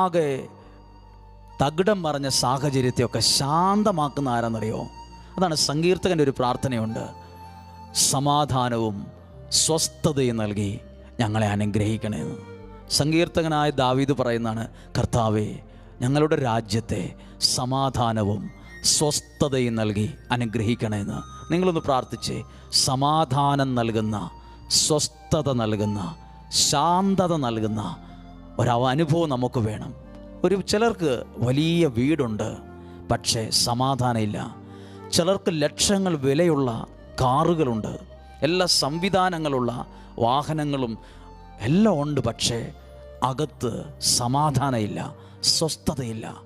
ആകെ തകിടം പറഞ്ഞ സാഹചര്യത്തെയൊക്കെ ശാന്തമാക്കുന്ന ആരാന്നറിയോ? അതാണ് സങ്കീർത്തകന്റെ ഒരു പ്രാർത്ഥനയുണ്ട്. സമാധാനവും സ്വസ്ഥതയും നൽകി ഞങ്ങളെ അനുഗ്രഹിക്കണമെന്ന് സങ്കീർത്തകനായ ദാവീദ് പറയുന്നതാണ് കർത്താവെ ഞങ്ങളുടെ രാജ്യത്തെ സമാധാനവും സ്വസ്ഥതയും നൽകി അനുഗ്രഹിക്കണമെന്ന് നിങ്ങളൊന്ന് പ്രാർത്ഥിച്ച്. സമാധാനം നൽകുന്ന സ്വസ്ഥത നൽകുന്ന ശാന്തത നൽകുന്ന ഒരനുഭവം നമുക്ക് വേണം. ഒരു ചിലർക്ക് വലിയ വീടുണ്ട് പക്ഷേ സമാധാനമില്ല. ചിലർക്ക് ലക്ഷങ്ങൾ വിലയുള്ള കാറുകളുണ്ട് എല്ലാ സംവിധാനങ്ങളുള്ള വാഹനങ്ങളും എല്ലാം ഉണ്ട് പക്ഷേ അകത്ത് സമാധാനമില്ല സ്വസ്ഥതയില്ല.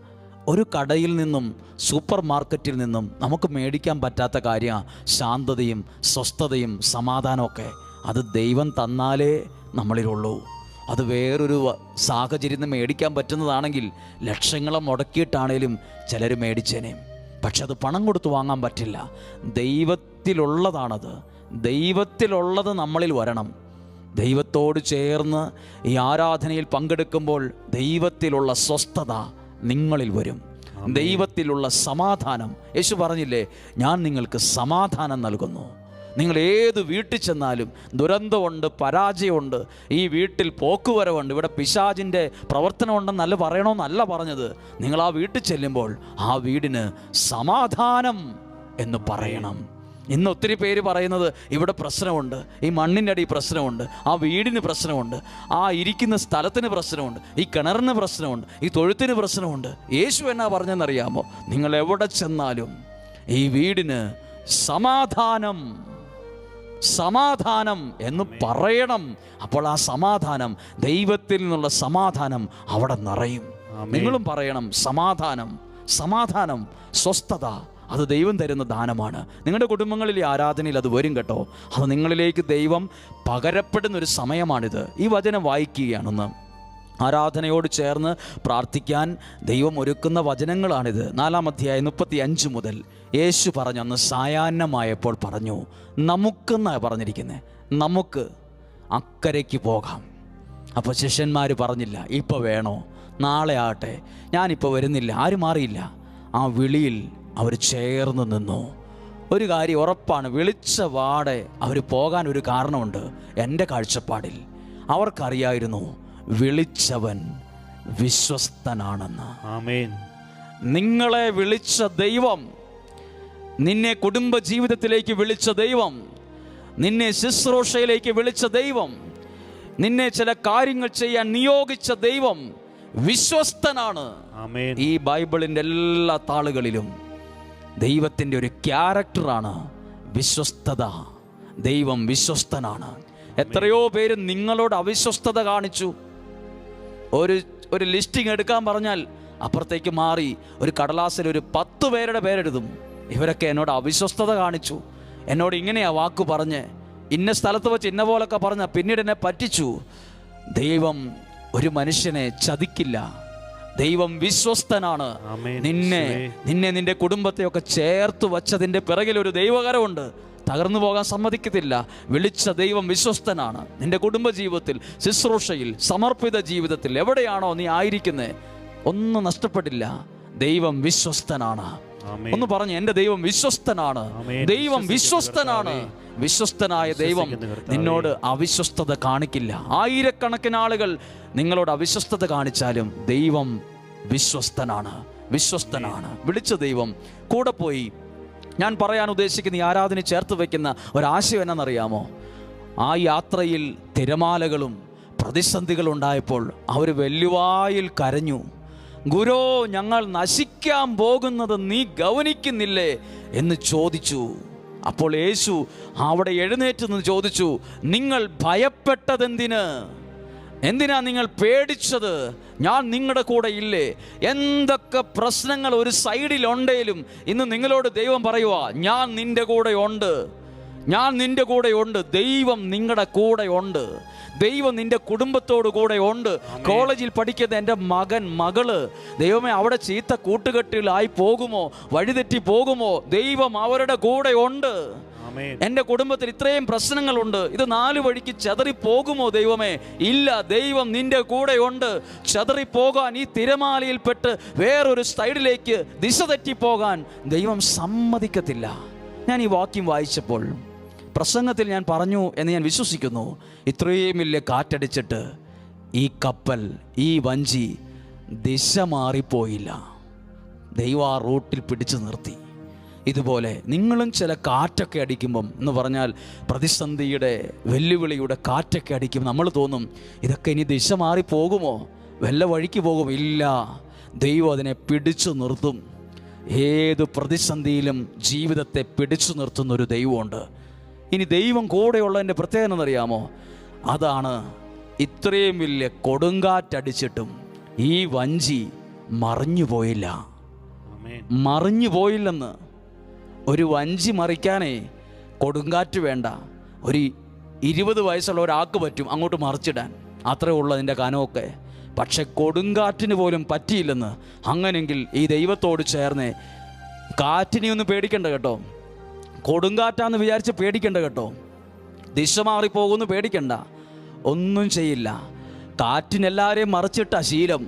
ഒരു കടയിൽ നിന്നും സൂപ്പർ മാർക്കറ്റിൽ നിന്നും നമുക്ക് മേടിക്കാൻ പറ്റാത്ത കാര്യം ശാന്തതയും സ്വസ്ഥതയും സമാധാനമൊക്കെ അത് ദൈവം തന്നാലേ നമ്മളിലുള്ളൂ. അത് വേറൊരു സാഹചര്യം നിന്ന് മേടിക്കാൻ പറ്റുന്നതാണെങ്കിൽ ലക്ഷങ്ങളെ മുടക്കിയിട്ടാണേലും ചിലർ മേടിച്ചേനെ. പക്ഷെ അത് പണം കൊടുത്ത് വാങ്ങാൻ പറ്റില്ല. ദൈവത്തിലുള്ളതാണത്. ദൈവത്തിലുള്ളത് നമ്മളിൽ വരണം. ദൈവത്തോട് ചേർന്ന് ഈ ആരാധനയിൽ പങ്കെടുക്കുമ്പോൾ ദൈവത്തിലുള്ള സ്വസ്ഥത നിങ്ങളിൽ വരും. ദൈവത്തിലുള്ള സമാധാനം. യേശു പറഞ്ഞില്ലേ ഞാൻ നിങ്ങൾക്ക് സമാധാനം നൽകുന്നു. നിങ്ങൾ ഏത് വീട്ടിൽ ചെന്നാലും ദുരന്തമുണ്ട് പരാജയമുണ്ട് ഈ വീട്ടിൽ പോക്കുവരവുണ്ട് ഇവിടെ പിശാജിന്റെ പ്രവർത്തനമുണ്ടെന്നല്ല പറയണമെന്നല്ല പറഞ്ഞത്. നിങ്ങൾ ആ വീട്ടിൽ ചെല്ലുമ്പോൾ ആ വീടിന് സമാധാനം എന്ന് പറയണം. ഇന്ന് ഒത്തിരി പേര് പറയുന്നത് ഇവിടെ പ്രശ്നമുണ്ട് ഈ മണ്ണിന്റെ അടി പ്രശ്നമുണ്ട് ആ വീടിന് പ്രശ്നമുണ്ട് ആ ഇരിക്കുന്ന സ്ഥലത്തിന് പ്രശ്നമുണ്ട് ഈ കിണറിന് പ്രശ്നമുണ്ട് ഈ തൊഴുത്തിന് പ്രശ്നമുണ്ട്. യേശു എന്നാ പറഞ്ഞെന്നറിയാമോ? നിങ്ങൾ എവിടെ ചെന്നാലും ഈ വീടിന് സമാധാനം സമാധാനം എന്ന് പറയണം. അപ്പോൾ ആ സമാധാനം ദൈവത്തിൽ നിന്നുള്ള സമാധാനം അവിടെ നിറയും. നിങ്ങളും പറയണം സമാധാനം സമാധാനം സ്വസ്ഥത അത് ദൈവം തരുന്ന ദാനമാണ്. നിങ്ങളുടെ കുടുംബങ്ങളിലെ ആരാധനയിൽ അത് വരും കേട്ടോ. അത് നിങ്ങളിലേക്ക് ദൈവം പകരപ്പെടുന്ന ഒരു സമയമാണിത്. ഈ വചനം വായിക്കുകയാണെന്ന് ആരാധനയോട് ചേർന്ന് പ്രാർത്ഥിക്കാൻ ദൈവം ഒരുക്കുന്ന വചനങ്ങളാണിത്. നാലാം അധ്യായം മുപ്പത്തി അഞ്ച് മുതൽ യേശു പറഞ്ഞു അന്ന് സായാഹ്നമായപ്പോൾ പറഞ്ഞു നമുക്കെന്നാണ് പറഞ്ഞിരിക്കുന്നത് നമുക്ക് അക്കരയ്ക്ക് പോകാം. അപ്പോൾ ശിഷ്യന്മാർ പറഞ്ഞില്ല ഇപ്പോൾ വേണോ? നാളെ ആകട്ടെ. ഞാനിപ്പോൾ വരുന്നില്ല. ആരും മാറിയില്ല. ആ വിളിയിൽ അവർ ചേർന്ന് നിന്നു. ഒരു കാര്യം ഉറപ്പാണ് വിളിച്ച വാടെ അവർ പോകാൻ ഒരു കാരണമുണ്ട് എന്റെ കാഴ്ചപ്പാടിൽ. അവർക്കറിയായിരുന്നു വിളിച്ചവൻ വിശ്വസ്തനാണെന്ന്. ആമേൻ. നിങ്ങളെ വിളിച്ച ദൈവം നിന്നെ കുടുംബ ജീവിതത്തിലേക്ക് വിളിച്ച ദൈവം നിന്നെ ശുശ്രൂഷയിലേക്ക് വിളിച്ച ദൈവം നിന്നെ ചില കാര്യങ്ങൾ ചെയ്യാൻ നിയോഗിച്ച ദൈവം വിശ്വസ്തനാണ്. ഈ ബൈബിളിന്റെ എല്ലാ താളുകളിലും ദൈവത്തിന്റെ ഒരു ക്യാരക്ടറാണ് വിശ്വസ്തത. ദൈവം വിശ്വസ്തനാണ്. എത്രയോ പേര് നിങ്ങളോട് അവിശ്വസ്തത കാണിച്ചു. ഒരു ഒരു ലിസ്റ്റിംഗ് എടുക്കാൻ പറഞ്ഞാൽ അപ്പുറത്തേക്ക് മാറി ഒരു കടലാസിൽ ഒരു പത്ത് പേരുടെ പേരെഴുതും. ഇവരൊക്കെ എന്നോട് അവിശ്വസ്തത കാണിച്ചു. എന്നോട് ഇങ്ങനെയാ വാക്ക് പറഞ്ഞ്. ഇന്ന സ്ഥലത്ത് വെച്ച് ഇന്ന പോലൊക്കെ പറഞ്ഞ പിന്നീട് എന്നെ പറ്റിച്ചു. ദൈവം ഒരു മനുഷ്യനെ ചതിക്കില്ല. ദൈവം വിശ്വസ്തനാണ്. നിന്നെ നിന്നെ നിന്റെ കുടുംബത്തെയൊക്കെ ചേർത്ത് വച്ചതിന്റെ പിറകിൽ ഒരു ദൈവകരമുണ്ട്. തകർന്നു പോകാൻ സമ്മതിക്കത്തില്ല. വിളിച്ച ദൈവം വിശ്വസ്തനാണ്. നിന്റെ കുടുംബജീവിതത്തിൽ ശുശ്രൂഷയിൽ സമർപ്പിത ജീവിതത്തിൽ എവിടെയാണോ നീ ആയിരിക്കുന്നത് ഒന്നും നഷ്ടപ്പെട്ടില്ല ദൈവം വിശ്വസ്തനാണ്. ഒന്ന് പറഞ്ഞു എന്റെ ദൈവം വിശ്വസ്തനാണ്. ദൈവം വിശ്വസ്തനാണ്. വിശ്വസ്തനായ ദൈവം നിന്നോട് അവിശ്വസ്തത കാണിക്കില്ല. ആയിരക്കണക്കിന് ആളുകൾ നിങ്ങളോട് അവിശ്വസ്തത കാണിച്ചാലും ദൈവം വിശ്വസ്തനാണ്. വിശ്വസ്തനാണ്. വിളിച്ച ദൈവം കൂടെ പോയി ഞാൻ പറയാൻ ഉദ്ദേശിക്കുന്ന ഈ ആരാധന ചേർത്ത് വയ്ക്കുന്ന ഒരാശയം എന്നറിയാമോ ആ യാത്രയിൽ തിരമാലകളും പ്രതിസന്ധികളുണ്ടായപ്പോൾ അവർ വെല്ലുവായിൽ കരഞ്ഞു. ഗുരോ ഞങ്ങൾ നശിക്കാൻ പോകുന്നത് നീ ഗൗനിക്കുന്നില്ലേ? എന്ന് ചോദിച്ചു. അപ്പോൾ യേശു അവിടെ എഴുന്നേറ്റ് നിന്ന് ചോദിച്ചു നിങ്ങൾ ഭയപ്പെട്ടതെന്തിന്? എന്തിനാ നിങ്ങൾ പേടിച്ചത്? ഞാൻ നിങ്ങളുടെ കൂടെ ഇല്ലേ? എന്തൊക്കെ പ്രശ്നങ്ങൾ ഒരു സൈഡിലുണ്ടേലും ഇന്ന് നിങ്ങളോട് ദൈവം പറയുക ഞാൻ നിന്റെ കൂടെ ഉണ്ട്. ഞാൻ നിന്റെ കൂടെ ഉണ്ട്. ദൈവം നിങ്ങളുടെ കൂടെ ഉണ്ട്. ദൈവം നിന്റെ കുടുംബത്തോട് കൂടെ ഉണ്ട്. കോളേജിൽ പഠിക്കുന്ന എന്റെ മകൻ മകൾ ദൈവമേ അവിടെ ചീത്ത കൂട്ടുകെട്ടിലായി പോകുമോ? വഴിതെറ്റി പോകുമോ? ദൈവം അവരുടെ കൂടെ ഉണ്ട്. എന്റെ കുടുംബത്തിൽ ഇത്രയും പ്രശ്നങ്ങളുണ്ട്. ഇത് നാല് വഴിക്ക് ചതറി പോകുമോ ദൈവമേ? ഇല്ല ദൈവം നിന്റെ കൂടെ ഉണ്ട് ചതറി പോകാൻ ഈ തിരമാലയിൽപ്പെട്ട് വേറൊരു സൈഡിലേക്ക് ദിശ തെറ്റി പോകാൻ ദൈവം സമ്മതിക്കത്തില്ല. ഞാൻ ഈ വാക്യം വായിച്ചപ്പോൾ പ്രസംഗത്തിൽ ഞാൻ പറഞ്ഞു എന്ന് ഞാൻ വിശ്വസിക്കുന്നു. ഇത്രയും വലിയ കാറ്റടിച്ചിട്ട് ഈ കപ്പൽ ഈ വഞ്ചി ദിശ മാറിപ്പോയില്ല. ദൈവ ആ റൂട്ടിൽ പിടിച്ചു നിർത്തി. ഇതുപോലെ നിങ്ങളും ചില കാറ്റൊക്കെ അടിക്കുമ്പം എന്ന് പറഞ്ഞാൽ പ്രതിസന്ധിയുടെ വെല്ലുവിളിയുടെ കാറ്റൊക്കെ അടിക്കുമ്പോൾ നമ്മൾ തോന്നും ഇതൊക്കെ ഇനി ദിശ മാറി പോകുമോ? വല്ല വഴിക്ക് പോകും ഇല്ല. ദൈവം അതിനെ പിടിച്ചു നിർത്തും. ഏത് പ്രതിസന്ധിയിലും ജീവിതത്തെ പിടിച്ചു നിർത്തുന്ന ഒരു ദൈവമുണ്ട്. ഇനി ദൈവം കൂടെയുള്ളതിന്റെ പ്രത്യേകത എന്നറിയാമോ? അതാണ് ഇത്രയും വലിയ കൊടുങ്കാറ്റടിച്ചിട്ടും ഈ വഞ്ചി മറിഞ്ഞു പോയില്ല മറിഞ്ഞു പോയില്ലെന്ന് ഒരു വഞ്ചി മറിക്കാനേ കൊടുങ്കാറ്റ് വേണ്ട. ഒരു ഇരുപത് വയസ്സുള്ള ഒരാൾക്ക് പറ്റും അങ്ങോട്ട് മറിച്ചിടാൻ. അത്രേ ഉള്ളൂ അതിന്റെ കനമൊക്കെ. പക്ഷെ കൊടുങ്കാറ്റിന് പോലും പറ്റിയില്ലെന്ന് അങ്ങനെങ്കിൽ ഈ ദൈവത്തോട് ചേർന്ന്. കാറ്റിനെ ഒന്നും പേടിക്കണ്ട കേട്ടോ. കൊടുങ്കാറ്റാന്ന് വിചാരിച്ച് പേടിക്കണ്ട കേട്ടോ. ദിശ മാറിപ്പോകുമെന്ന് പേടിക്കണ്ട. ഒന്നും ചെയ്യില്ല. കാറ്റിനെല്ലാവരെയും മറിച്ചിട്ട ശീലം.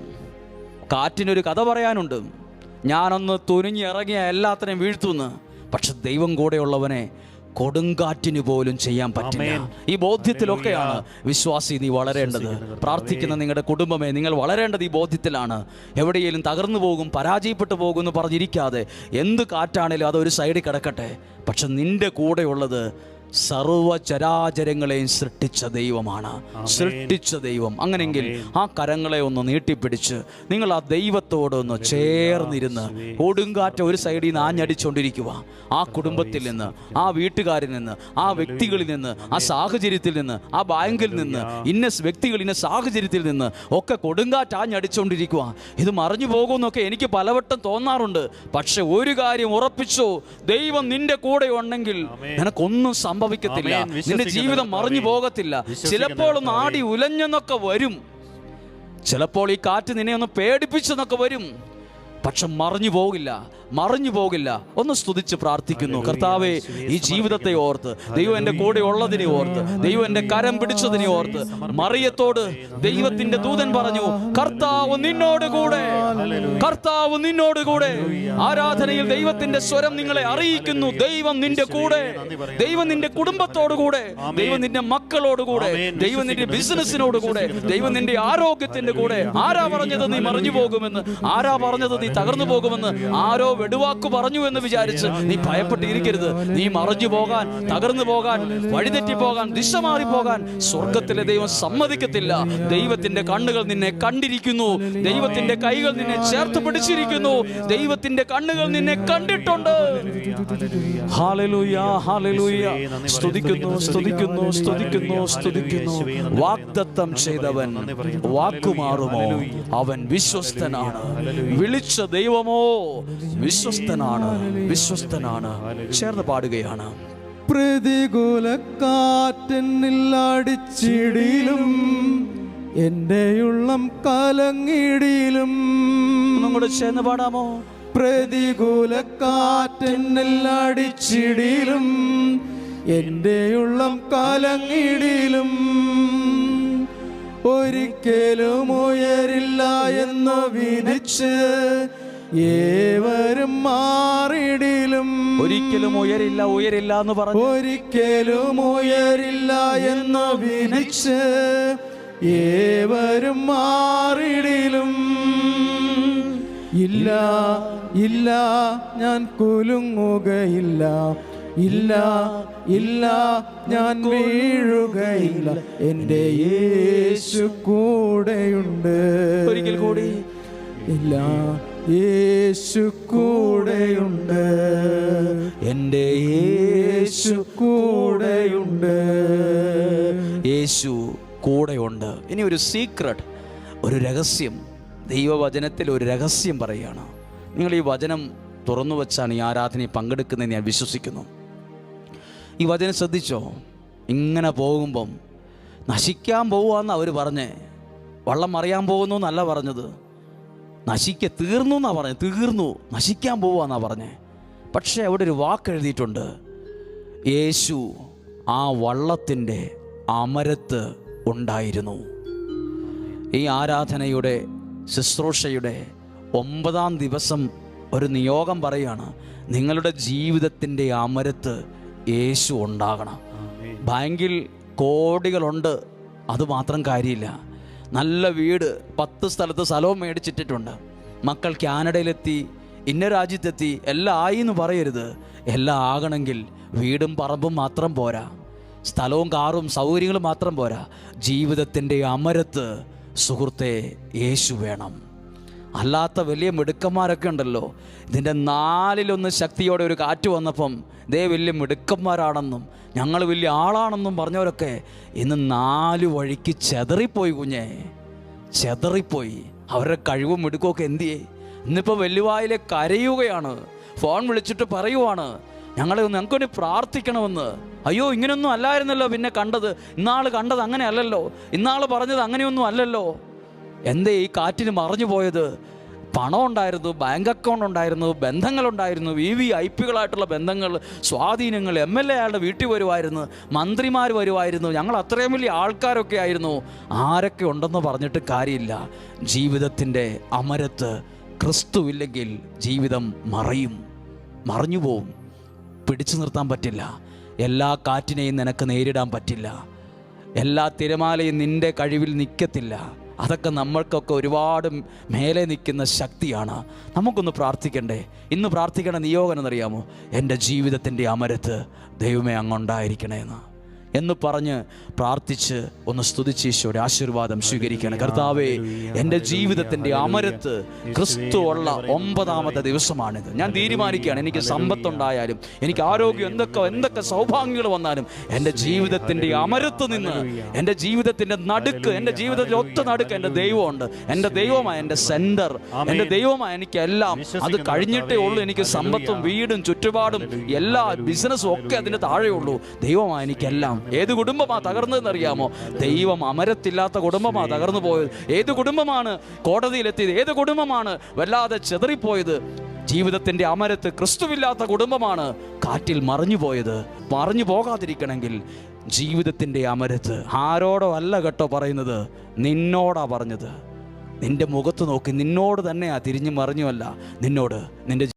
കാറ്റിനൊരു കഥ പറയാനുണ്ട്. ഞാനൊന്ന് തുനിഞ്ഞിറങ്ങിയ എല്ലാത്തിനെയും വീഴ്ത്തുന്നു. പക്ഷെ ദൈവം കൂടെയുള്ളവനെ കൊടുങ്കാറ്റിന് പോലും ചെയ്യാൻ പറ്റില്ല. ഈ ബോധ്യത്തിലൊക്കെയാണ് വിശ്വാസി നീ വളരേണ്ടത്. പ്രാർത്ഥിക്കുന്ന നിങ്ങളുടെ കുടുംബമേ നിങ്ങൾ വളരേണ്ടത് ഈ ബോധ്യത്തിലാണ്. എവിടെയെങ്കിലും തകർന്നു പോകും പരാജയപ്പെട്ടു പോകും എന്ന് പറഞ്ഞിരിക്കാതെ എന്ത് കാറ്റാണേലും അതൊരു സൈഡിൽ കിടക്കട്ടെ. പക്ഷെ നിന്റെ കൂടെയുള്ളത് സർവചരാചരങ്ങളെയും സൃഷ്ടിച്ച ദൈവമാണ്. സൃഷ്ടിച്ച ദൈവം. അങ്ങനെങ്കിൽ ആ കരങ്ങളെ ഒന്ന് നീട്ടിപ്പിടിച്ച് നിങ്ങൾ ആ ദൈവത്തോട് ഒന്ന് ചേർന്നിരുന്ന് കൊടുങ്കാറ്റ ഒരു സൈഡിൽ നിന്ന് ആഞ്ഞടിച്ചുകൊണ്ടിരിക്കുക ആ കുടുംബത്തിൽ നിന്ന് ആ വീട്ടുകാരിൽ നിന്ന് ആ വ്യക്തികളിൽ നിന്ന് ആ സാഹചര്യത്തിൽ നിന്ന് ആ ബാങ്കിൽ നിന്ന് ഇന്ന വ്യക്തികൾ ഇന്ന സാഹചര്യത്തിൽ നിന്ന് ഒക്കെ കൊടുങ്കാറ്റ് ആഞ്ഞടിച്ചുകൊണ്ടിരിക്കുക ഇത് മറിഞ്ഞു പോകുമെന്നൊക്കെ എനിക്ക് പലവട്ടം തോന്നാറുണ്ട്. പക്ഷെ ഒരു കാര്യം ഉറപ്പിച്ചോ. ദൈവം നിന്റെ കൂടെ ഉണ്ടെങ്കിൽ നിനക്കൊന്നും സംഭവിക്കത്തില്ല. നിന്റെ ജീവിതം മറിഞ്ഞു. പോകത്തില്ല. ചിലപ്പോൾ ഒന്ന്. ആടി ഉലഞ്ഞെന്നൊക്കെ വരും. ചിലപ്പോൾ ഈ കാറ്റ് നിന്നെ ഒന്ന് പേടിപ്പിച്ചെന്നൊക്കെ വരും. പക്ഷെ മറിഞ്ഞു പോകില്ല. മറിഞ്ഞു പോകില്ല. ഒന്ന് സ്തുതിച്ച് പ്രാർത്ഥിക്കുന്നു. കർത്താവെ ഈ ജീവിതത്തെ ഓർത്ത് ദൈവം എന്റെ കൂടെ ഉള്ളതിനെ ഓർത്ത് ദൈവം എന്റെ കരം പിടിച്ചതിനെ ഓർത്ത് മറിയത്തോട് ദൈവത്തിന്റെ ദൂതൻ പറഞ്ഞു കർത്താവ് നിന്നോട് കൂടെ. കർത്താവ് നിന്നോട് കൂടെ. ആരാധനയിൽ ദൈവത്തിന്റെ സ്വരം നിങ്ങളെ അറിയിക്കുന്നു. ദൈവം നിന്റെ കൂടെ. ദൈവം നിന്റെ കുടുംബത്തോടുകൂടെ ദൈവം നിന്റെ മക്കളോടുകൂടെ ദൈവം നിന്റെ ബിസിനസ്സിനോട് കൂടെ. ദൈവം നിന്റെ ആരോഗ്യത്തിന്റെ കൂടെ. ആരാ പറഞ്ഞത് നീ മറിഞ്ഞു പോകുമെന്ന്? ആരാ പറഞ്ഞത് നീ തകർന്നു പോകുമെന്ന്? ആരോ വെടുവാക്ക് പറഞ്ഞു എന്ന് വിചാരിച്ച് നീ ഭയപ്പെട്ടിരിക്കരുത്. നീ മറിഞ്ഞു പോകാൻ തകർന്നു പോകാൻ വഴിതെറ്റി പോകാൻ ദിശ മാറി പോകാൻ സ്വർഗത്തിലെ ദൈവം സമ്മതിക്കത്തില്ല. ദൈവത്തിന്റെ കണ്ണുകൾ നിന്നെ കണ്ടിരിക്കുന്നു. ദൈവത്തിന്റെ കൈകൾ നിന്നെ ചേർത്ത് പിടിച്ചിരിക്കുന്നു. ദൈവത്തിന്റെ കണ്ണുകൾ നിന്നെ കണ്ടിട്ടുണ്ട്. സ്തുതിക്കുന്നു സ്തുതിക്കുന്നു സ്തുതിക്കുന്നു സ്തുതിക്കുന്നു. വാഗ്ദത്തം ചെയ്തവൻ വാക്കുമാറുമോ? അവൻ വിശ്വസ്തനാണ്. വിളിച്ച ദൈവമോ? വിശ്വസ്തനാണ് വിശ്വസ്തനാണ്. ചേർന്ന് പാടുകയാണ്. പ്രതികൂല കാറ്റെന്നില്ലടിച്ചിടിലും എന്റെ ഉള്ളം കലങ്ങിടിയിലും നമ്മുടെ ചേർന്ന് പാടാമോ? പ്രതികൂല കാറ്റെന്നില്ലടിച്ചിടിലും എന്റെ ഉള്ളം കലങ്ങിടിയിലും ഒരിക്കലും ഉയരില്ല എന്ന് വിധിച്ച് ഏവരും മാറിടിലും. ഒരിക്കലും ഉയരില്ല ഉയരില്ല എന്ന് പറഞ്ഞു ഒരിക്കലും ഉയരില്ല എന്ന് വിനിച്ച് ഏവരും മാറിടിലും. ഇല്ല ഇല്ല ഞാൻ കുലുങ്ങുകയില്ല. ഇല്ല ഇല്ല ഞാൻ വീഴുകയില്ല. എന്റെ യേശു കൂടെയുണ്ട്. ഒരിക്കൽ കൂടി. ഇല്ല യേശു കൂടെയുണ്ട് എന്റെ യേശു കൂടെയുണ്ട് യേശു കൂടെയുണ്ട് ഇനി ഒരു സീക്രട്ട് ഒരു രഹസ്യം. ദൈവവചനത്തിൽ ഒരു രഹസ്യം പറയുകയാണ്. നിങ്ങൾ ഈ വചനം തുറന്നു വച്ചാണ് ഈ ആരാധനയിൽ പങ്കെടുക്കുന്നതെന്ന് ഞാൻ വിശ്വസിക്കുന്നു. ഈ വചനം ശ്രദ്ധിച്ചോ? ഇങ്ങനെ പോകുമ്പം നശിക്കാൻ പോവാന്ന് അവർ പറഞ്ഞേ. വള്ളം മറിയാൻ പോകുന്നു എന്നല്ല പറഞ്ഞത്. നശിക്ക തീർന്നു എന്നാ പറഞ്ഞത് തീർന്നു നശിക്കാൻ പോവാന്നാ പറഞ്ഞു. പക്ഷേ അവിടെ ഒരു വാക്ക് എഴുതിയിട്ടുണ്ട്. യേശു ആ വള്ളത്തിന്റെ അമരത്ത് ഉണ്ടായിരുന്നു. ഈ ആരാധനയുടെ ശുശ്രൂഷയുടെ ഒമ്പതാം ദിവസം ഒരു നിയോഗം പറയാണ് നിങ്ങളുടെ ജീവിതത്തിന്റെ അമരത്ത് യേശു ഉണ്ടാകണം. ബാങ്കിൽ കോടികളുണ്ട് അതുമാത്രം കാര്യമില്ല. നല്ല വീട് പത്ത് സ്ഥലത്ത് സ്ഥലവും മേടിച്ചിട്ടിട്ടുണ്ട്. മക്കൾ കാനഡയിലെത്തി ഇന്ന രാജ്യത്തെത്തി എല്ലാം ആയി എന്ന് പറയരുത്. എല്ലാം ആകണമെങ്കിൽ വീടും പറമ്പും മാത്രം പോരാ. സ്ഥലവും കാറും സൗകര്യങ്ങളും മാത്രം പോരാ. ജീവിതത്തിന്റെ അമരത്ത് സുഹൃത്തെ യേശു വേണം. അല്ലാത്ത വലിയ മിടുക്കന്മാരൊക്കെ ഉണ്ടല്ലോ. ഇതിന്റെ നാലിലൊന്ന് ശക്തിയോടെ ഒരു കാറ്റ് വന്നപ്പം ദേ വലിയ മിടുക്കന്മാരാണെന്നും ഞങ്ങൾ വലിയ ആളാണെന്നും പറഞ്ഞവരൊക്കെ ഇന്ന് നാല് വഴിക്ക് ചെതറിപ്പോയി കുഞ്ഞേ. ചെതറിപ്പോയി. അവരുടെ കഴിവും മിടുക്കുമൊക്കെ എന്തിയേ ഇന്നിപ്പോൾ വെല്ലുവായിലെ കരയുകയാണ്. ഫോൺ വിളിച്ചിട്ട് പറയുവാണ്. ഞങ്ങൾ ഒന്ന് ഞങ്ങൾക്ക് വേണ്ടി പ്രാർത്ഥിക്കണമെന്ന്. അയ്യോ ഇങ്ങനെയൊന്നും അല്ലായിരുന്നല്ലോ പിന്നെ കണ്ടത്. ഇന്നാൾ കണ്ടത് അങ്ങനെ അല്ലല്ലോ ഇന്നാൾ പറഞ്ഞത് അങ്ങനെയൊന്നും അല്ലല്ലോ. എന്തേ ഈ കാറ്റിന് മറഞ്ഞു പോയത്? പണം ഉണ്ടായിരുന്നു ബാങ്ക് അക്കൗണ്ട് ഉണ്ടായിരുന്നു ബന്ധങ്ങളുണ്ടായിരുന്നു വി വി ഐ പികളായിട്ടുള്ള ബന്ധങ്ങൾ സ്വാധീനങ്ങൾ എം എൽ എ ആളുടെ വീട്ടിൽ വരുമായിരുന്നു മന്ത്രിമാർ വരുമായിരുന്നു ഞങ്ങൾ അത്രയും വലിയ ആൾക്കാരൊക്കെ ആയിരുന്നു. ആരൊക്കെ ഉണ്ടെന്ന് പറഞ്ഞിട്ട് കാര്യമില്ല. ജീവിതത്തിന്റെ അമരത്ത് ക്രിസ്തുവില്ലെങ്കിൽ ജീവിതം മറയും മറഞ്ഞു പോവും. പിടിച്ചു നിർത്താൻ പറ്റില്ല. എല്ലാ കാറ്റിനെയും നിനക്ക് നേരിടാൻ പറ്റില്ല. എല്ലാ തിരമാലയും നിന്റെ കഴിവിൽ നിൽക്കത്തില്ല. അതൊക്കെ നമ്മൾക്കൊക്കെ ഒരുപാട് മേലെ നിൽക്കുന്ന ശക്തിയാണ്. നമുക്കൊന്ന് പ്രാർത്ഥിക്കണ്ടേ? ഇന്ന് പ്രാർത്ഥിക്കേണ്ട നിയോഗം എന്നറിയാമോ? എന്റെ ജീവിതത്തിന്റെ അമരത്ത് ദൈവമേ അങ്ങുണ്ടായിരിക്കണേ എന്ന് പറഞ്ഞ് പ്രാർത്ഥിച്ച് ഒന്ന് സ്തുതിച്ച് ഈശോയുടെ ആശീർവാദം സ്വീകരിക്കണം കർത്താവേ എന്റെ ജീവിതത്തിന്റെ അമരത്ത് ക്രിസ്തു ഉള്ള ഒമ്പതാമത്തെ ദിവസമാണിത്. ഞാൻ തീരുമാനിക്കുകയാണ് എനിക്ക് സമ്പത്തുണ്ടായാലും എനിക്ക് ആരോഗ്യം എന്തൊക്കെ എന്തൊക്കെ സൗഭാഗ്യങ്ങൾ വന്നാലും എന്റെ ജീവിതത്തിന്റെ അമരത്ത് നിന്ന് എന്റെ ജീവിതത്തിന്റെ നടുക്ക് എന്റെ ജീവിതത്തിന്റെ ഒത്ത നടുക്ക് എന്റെ ദൈവമുണ്ട്. എന്റെ ദൈവമായ എന്റെ സെന്റർ എന്റെ ദൈവമായ എനിക്ക് എല്ലാം അത് കഴിഞ്ഞിട്ടേ ഉള്ളൂ എനിക്ക് സമ്പത്തും വീടും ചുറ്റുപാടും എല്ലാ ബിസിനസ്സും ഒക്കെ അതിന്റെ താഴെയുള്ളൂ. ദൈവമായ എനിക്കെല്ലാം ഏത് കുടുംബമാ തകർന്നതെന്ന് അറിയാമോ ദൈവം അമരത്തില്ലാത്ത കുടുംബമാ തകർന്നു പോയത് ഏത് കുടുംബമാണ് കോടതിയിലെത്തിയത്? ഏത് കുടുംബമാണ് വല്ലാതെ ചെതറിപ്പോയത്? ജീവിതത്തിന്റെ അമരത്ത് ക്രിസ്തുവില്ലാത്ത കുടുംബമാണ് കാറ്റിൽ മറിഞ്ഞു പോയത് മറിഞ്ഞു പോകാതിരിക്കണമെങ്കിൽ ജീവിതത്തിന്റെ അമരത്ത്. ആരോടോ അല്ല കേട്ടോ പറയുന്നത്. നിന്നോടാ പറഞ്ഞത്. നിന്റെ മുഖത്ത് നോക്കി നിന്നോട് തന്നെയാ തിരിഞ്ഞു മറിഞ്ഞുമല്ല. നിന്നോട് നിന്റെ